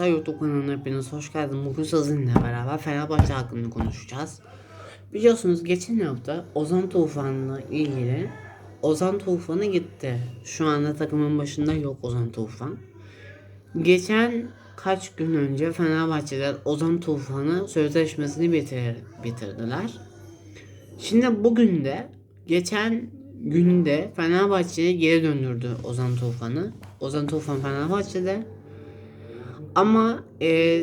Arkadaşlar YouTube kanalına hepiniz hoş geldiniz. Bugün sizinle beraber Fenerbahçe hakkında konuşacağız. Biliyorsunuz geçen hafta Ozan Tufan'la ilgili Ozan Tufan'ı gitti. Şu anda takımın başında yok Ozan Tufan. Geçen kaç gün önce Fenerbahçe'de Ozan Tufan'ı sözleşmesini bitir bitirdiler. Şimdi bugün de geçen günde Fenerbahçe'ye geri döndürdü Ozan Tufan'ı. Ozan Tufan Fenerbahçe'de. Ama e,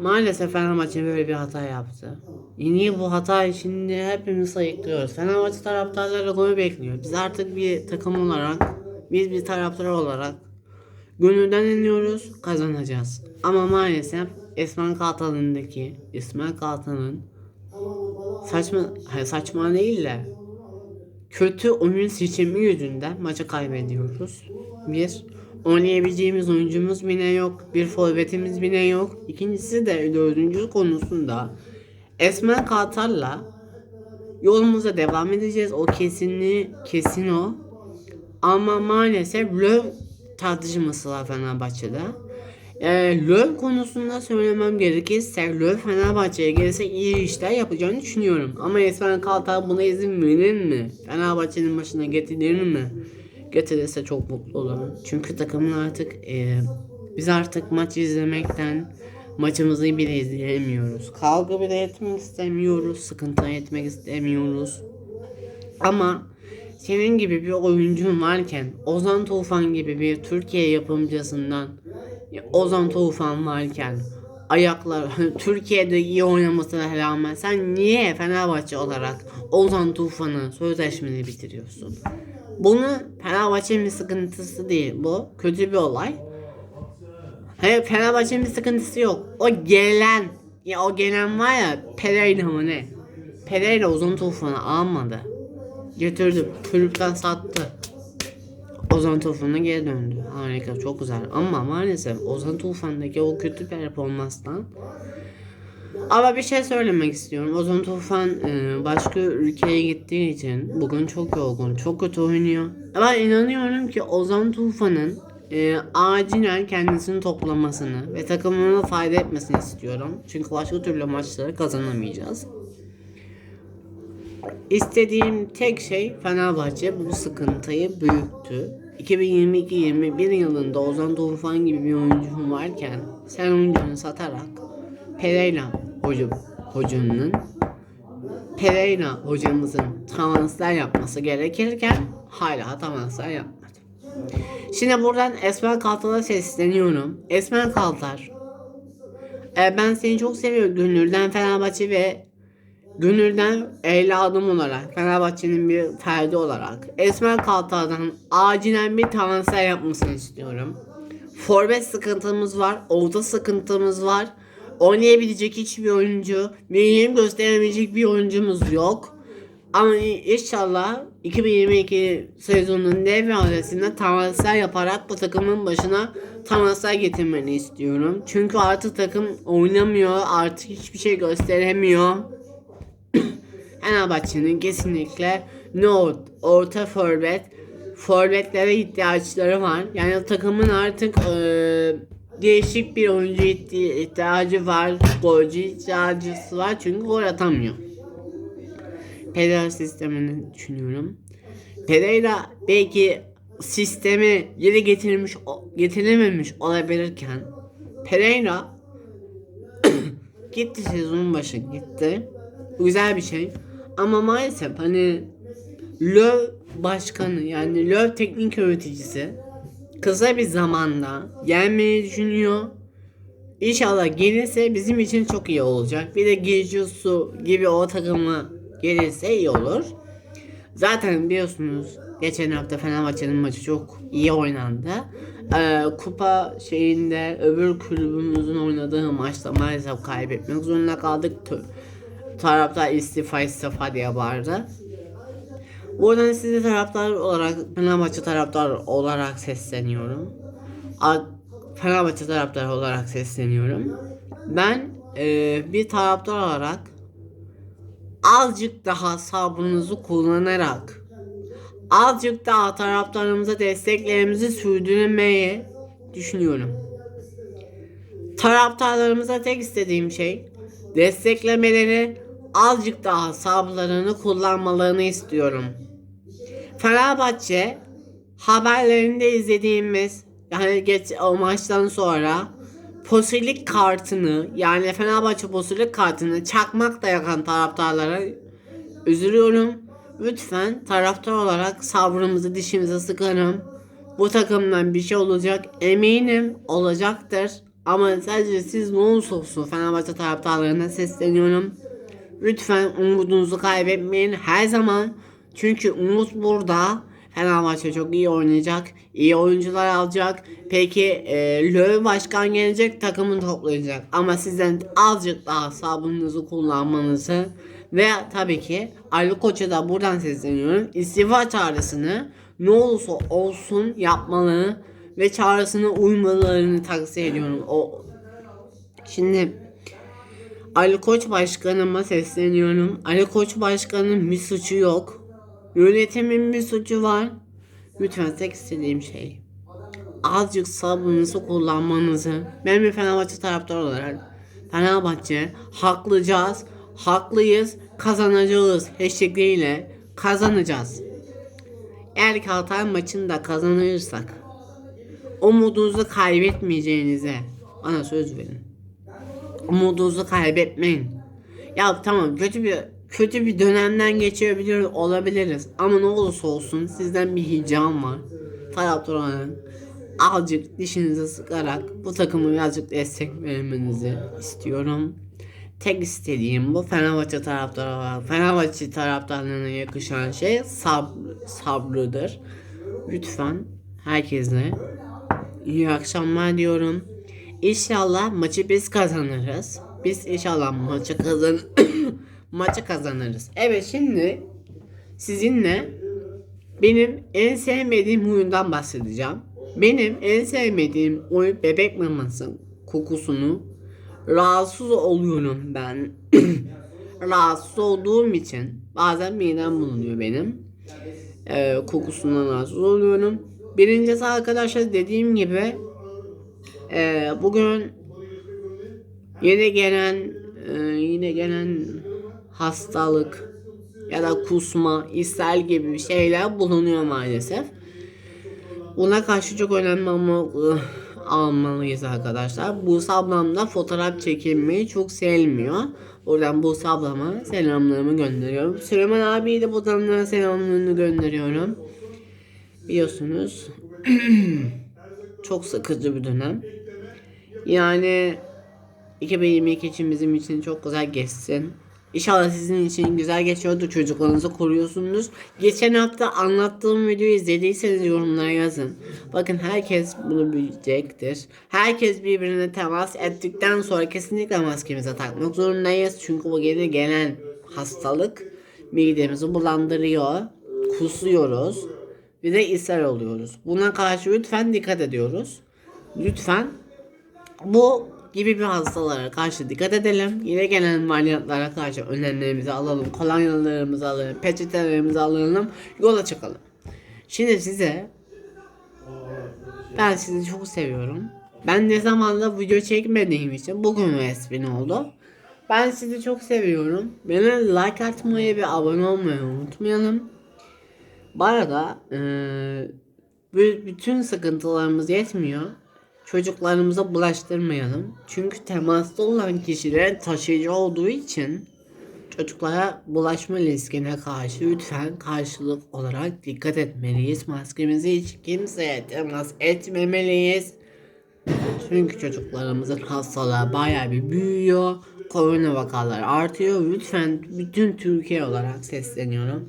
maalesef Fenerbahçe böyle bir hata yaptı. Niye bu hata şimdi hepimiz sayıklıyoruz. Fenerbahçe taraftarları golü bekliyor. Biz artık bir takım olarak, biz bir taraftar olarak gönülden iniyoruz, kazanacağız. Ama maalesef İsmail Kartal'ındaki İsmail Kartal'ın saçma, saçma değil de kötü oyun seçimi yüzünden maçı kaybediyoruz. Bir, oynayabileceğimiz oyuncumuz bile yok. Bir forvetimiz bile yok. İkincisi de dördüncü konusunda Esmer Kartal'la yolumuza devam edeceğiz. O kesinli kesin o. Ama maalesef Löw tartışması var Fenerbahçe'de. E, Löw konusunda söylemem gerekirse Löw Fenerbahçe'ye gelirse iyi işler yapacağını düşünüyorum. Ama Esmer Kartal buna izin verir mi? Fenerbahçe'nin başına getirir mi? Getirirse çok mutlu olurum. Çünkü takımın artık e, biz artık maç izlemekten maçımızı bile izleyemiyoruz. Kavga bile etmek istemiyoruz. Sıkıntı etmek istemiyoruz. Ama senin gibi bir oyuncun varken Ozan Tufan gibi bir Türkiye yapımcısından Ozan Tufan varken ayaklar Türkiye'de iyi oynamasına rağmen sen niye Fenerbahçe olarak Ozan Tufan'ı sözleşmeni bitiriyorsun? Bunu Fenerbahçe'nin sıkıntısı değil bu. Kötü bir olay. Hayır Fenerbahçe'nin sıkıntısı yok. O gelen ya o gelen var ya Pereira mı ne? Pereira Ozan Tufan'ı almadı. Getirdi. Kulüpten sattı. Ozan Tufan'a geri döndü. Harika çok güzel. Ama maalesef Ozan Tufan'daki o kötü performanstan ama bir şey söylemek istiyorum. Ozan Tufan e, başka ülkeye gittiği için bugün çok yorgun, çok kötü oynuyor. Ama inanıyorum ki Ozan Tufan'ın e, acilen kendisini toplamasını ve takımına fayda etmesini istiyorum. Çünkü başka türlü maçları kazanamayacağız. İstediğim tek şey Fenerbahçe bu sıkıntıyı büyüttü. 2022-21 yılında Ozan Tufan gibi bir oyuncum varken sen oyuncunu satarak Pereira hocam, hocanın Pereira hocamızın transfer yapması gerekirken hala transfer yapmadı. Şimdi buradan Esmer Kaltar'a sesleniyorum. Esmer Kaltar e, ben seni çok seviyorum gönülden Fenerbahçe ve gönülden evladım olarak Fenerbahçe'nin bir ferdi olarak Esmer Kaltar'dan acilen bir transfer yapmasını istiyorum. Forvet sıkıntımız var, orta sıkıntımız var oynayabilecek hiçbir oyuncu, benim gösterebilecek bir oyuncumuz yok. Ama inşallah 2022 sezonunun devre arasında transfer yaparak bu takımın başına transfer getirmeni istiyorum. Çünkü artık takım oynamıyor, artık hiçbir şey gösteremiyor. Fenerbahçe'nin kesinlikle ne orta forvet, forvetlere ihtiyaçları var. Yani takımın artık ee, değişik bir oyuncu ihtiyacı var. Golcü ihtiyacı var çünkü gol atamıyor. Pereira sistemini düşünüyorum. Pereira belki sistemi yere getirilmiş getirememiş olabilirken Pereira gitti sezonun başı gitti. Güzel bir şey. Ama maalesef hani Löw başkanı yani Löw teknik yöneticisi kısa bir zamanda gelmeyi düşünüyor. İnşallah gelirse bizim için çok iyi olacak. Bir de Gejutsu gibi o takımı gelirse iyi olur. Zaten biliyorsunuz geçen hafta Fenerbahçe'nin maçı çok iyi oynandı. Ee, kupa şeyinde öbür kulübümüzün oynadığı maçta maalesef kaybetmek zorunda kaldık. Taraftar istifa istifa diye bağırdı. Buradan size taraftar olarak Fenerbahçe taraftar olarak sesleniyorum. Fenerbahçe taraftar olarak sesleniyorum. Ben e, bir taraftar olarak azıcık daha sabrınızı kullanarak azıcık daha taraftarımıza desteklerimizi sürdürmeyi düşünüyorum. Taraftarlarımıza tek istediğim şey desteklemeleri azıcık daha sabırlarını kullanmalarını istiyorum. Fenerbahçe haberlerinde izlediğimiz yani geç o maçtan sonra posilik kartını yani Fenerbahçe posilik kartını çakmakla yakan taraftarlara üzülüyorum. Lütfen taraftar olarak sabrımızı dişimize sıkarım. Bu takımdan bir şey olacak eminim olacaktır. Ama sadece siz ne olursa olsun Fenerbahçe taraftarlarına sesleniyorum. Lütfen umudunuzu kaybetmeyin her zaman. Çünkü umut burada. Fenerbahçe çok iyi oynayacak. iyi oyuncular alacak. Peki e, Löw başkan gelecek takımını toplayacak. Ama sizden azıcık daha sabrınızı kullanmanızı ve tabii ki Ali Koç'a da buradan sesleniyorum. İstifa çağrısını ne olursa olsun yapmalarını ve çağrısına uymalarını tavsiye ediyorum. O Şimdi Ali Koç başkanıma sesleniyorum. Ali Koç başkanın bir suçu yok. Yönetimin bir suçu var. Lütfen tek istediğim şey azıcık sabrınızı kullanmanızı. Ben bir Fenerbahçe taraftarı olarak Fenerbahçe haklayacağız, haklıyız, kazanacağız hashtagliyle kazanacağız. Eğer ki Hatay maçında kazanırsak umudunuzu kaybetmeyeceğinize bana söz verin. Umudunuzu kaybetmeyin. Ya tamam kötü bir kötü bir dönemden geçiyor biliyoruz olabiliriz ama ne olursa olsun sizden bir hicam var. Taraftar olarak azıcık dişinizi sıkarak bu takımı birazcık destek vermenizi istiyorum. Tek istediğim bu Fenerbahçe taraftarı olarak Fenerbahçe taraftarlarına yakışan şey sab sabrıdır. Lütfen herkese iyi akşamlar diyorum. İnşallah maçı biz kazanırız. Biz inşallah maçı kazan maçı kazanırız. Evet şimdi sizinle benim en sevmediğim huyundan bahsedeceğim. Benim en sevmediğim oy bebek maması kokusunu rahatsız oluyorum ben. rahatsız olduğum için bazen midem bulunuyor benim. Ee, kokusundan rahatsız oluyorum. Birincisi arkadaşlar dediğim gibi e, bugün yine gelen e, yine gelen hastalık ya da kusma, ishal gibi şeyler bulunuyor maalesef. Buna karşı çok önemli ama ıh, almalıyız arkadaşlar. Bu ablam fotoğraf çekilmeyi çok sevmiyor. Buradan bu ablama selamlarımı gönderiyorum. Süleyman abiye de buradan selamlarını gönderiyorum. Biliyorsunuz çok sıkıcı bir dönem. Yani 2022 için bizim için çok güzel geçsin. İnşallah sizin için güzel geçiyordur. Çocuklarınızı koruyorsunuz. Geçen hafta anlattığım videoyu izlediyseniz yorumlara yazın. Bakın herkes bunu bilecektir. Herkes birbirine temas ettikten sonra kesinlikle maskemize takmak zorundayız. Çünkü bu geri gelen hastalık midemizi bulandırıyor. Kusuyoruz. Bir de ishal oluyoruz. Buna karşı lütfen dikkat ediyoruz. Lütfen bu gibi bir hastalara karşı dikkat edelim. Yine gelen varyantlara karşı önlemlerimizi alalım. Kolonyalarımızı alalım. Peçetelerimizi alalım. Yola çıkalım. Şimdi size ben sizi çok seviyorum. Ben ne zamanla video çekmediğim için bugün resmin oldu. Ben sizi çok seviyorum. Bana like atmayı ve abone olmayı unutmayalım. Bu arada bu- bütün sıkıntılarımız yetmiyor. Çocuklarımıza bulaştırmayalım. Çünkü temasta olan kişiler taşıyıcı olduğu için çocuklara bulaşma riskine karşı lütfen karşılık olarak dikkat etmeliyiz. Maskemizi hiç kimseye temas etmemeliyiz. Çünkü çocuklarımızın hastalığı bayağı bir büyüyor. Korona vakaları artıyor. Lütfen bütün Türkiye olarak sesleniyorum.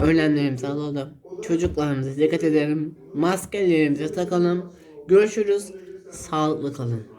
Önlemlerimizi alalım. Çocuklarımıza dikkat edelim. Maskelerimizi takalım. Görüşürüz. Sağlıklı kalın.